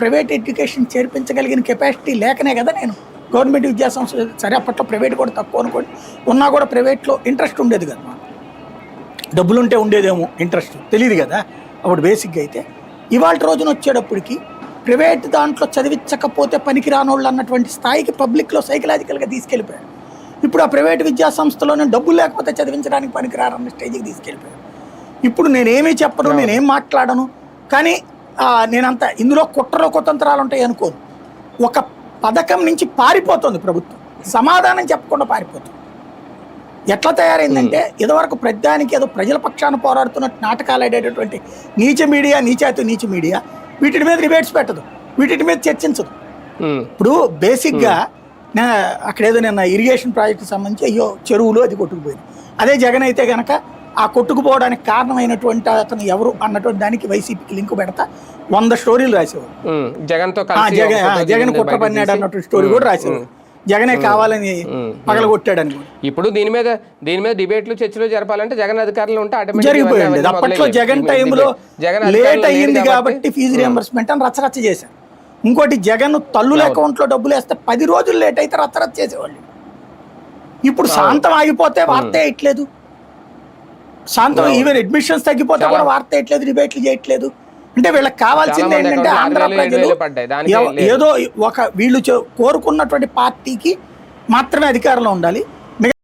Private education చేర్పించగలిగిన capacity లేకనే కదా నేను. గవర్నమెంట్ విద్యా సంస్థ సరే అప్పట్లో ప్రైవేట్ కూడా తక్కువ అనుకోండి. ఉన్నా కూడా ప్రైవేట్లో ఇంట్రెస్ట్ ఉండేది కదా డబ్బులుంటే ఉండేదేమో ఇంట్రెస్ట్ తెలియదు కదా. అప్పుడు బేసిక్గా అయితే ఇవాళ రోజున వచ్చేటప్పటికి ప్రైవేట్ దాంట్లో చదివించకపోతే పనికి రానోళ్ళు అన్నటువంటి స్థాయికి పబ్లిక్లో సైకలాజికల్గా తీసుకెళ్ళిపోయారు. ఇప్పుడు ఆ ప్రైవేట్ విద్యా సంస్థలోనే డబ్బులు లేకపోతే చదివించడానికి పనికి రారన్న స్టేజ్కి తీసుకెళ్ళిపోయారు. ఇప్పుడు నేనేమీ చెప్పను నేనేం మాట్లాడను కానీ నేనంత ఇందులో కుట్రలో కుతంత్రాలు ఉంటాయి అనుకోను. ఒక పథకం నుంచి పారిపోతుంది ప్రభుత్వం. సమాధానం చెప్పకుండా పారిపోతుంది. ఎట్లా తయారైందంటే ఇదివరకు ప్రతిదానికి ఏదో ప్రజల పక్షాన పోరాడుతున్నట్టు నాటకాలు ఆడేటటువంటి నీచ మీడియా నీచాతి నీచ మీడియా వీటి మీద రిబేట్స్ పెట్టదు. వీటి మీద చర్చించదు. ఇప్పుడు బేసిక్గా నా అక్కడ ఏదో నిన్న ఇరిగేషన్ ప్రాజెక్ట్ సంబంధించి అయ్యో చెరువులు అది కొట్టుకుపోయింది. అదే జగన్ అయితే గనక ఆ కొట్టుకుపోవడానికి కారణమైనటువంటి అతను ఎవరు అన్నటువంటి దానికి వైసీపీకి లింక్ పెడతా. వంద స్టోరీలు రాసేవారు జగన్తో జగన్ జగన్ కుట్ర పన్నాడు. అన్నటువంటి స్టోరీ కూడా రాసేవారు జగనే కావాలని పగలగొట్టాడని కూడా. ఇప్పుడు దీని మీద దీని మీద డిబేట్లు చర్చలు జరపాలంటే జగన్ అధికారులు ఉంటే జరిగిపోయింది. అప్పట్లో. జగన్ టైంలో. జగన్ లేట్ అయ్యింది కాబట్టి ఫీజు రియంబర్స్మెంట్ అని రచ్చరచ్చ చేశారు. ఇంకోటి జగన్ తల్లుల అకౌంట్లో డబ్బులు వేస్తే పది రోజులు లేట్ అయితే రచ్చరచ్చ చేసేవాళ్ళు. ఇప్పుడు శాంతం ఆగిపోతే వార్త వేయట్లేదు శాంతం ఈవెన్ అడ్మిషన్స్ తగ్గిపోతే కూడా వార్త వేయట్లేదు డిబేట్లు చేయట్లేదు. అంటే వీళ్ళకి కావాల్సింది ఏంటంటే ఆంధ్ర ప్రజలు. ఏదో ఒక వీళ్ళు కోరుకున్నటువంటి పార్టీకి మాత్రమే అధికారంలో ఉండాలి.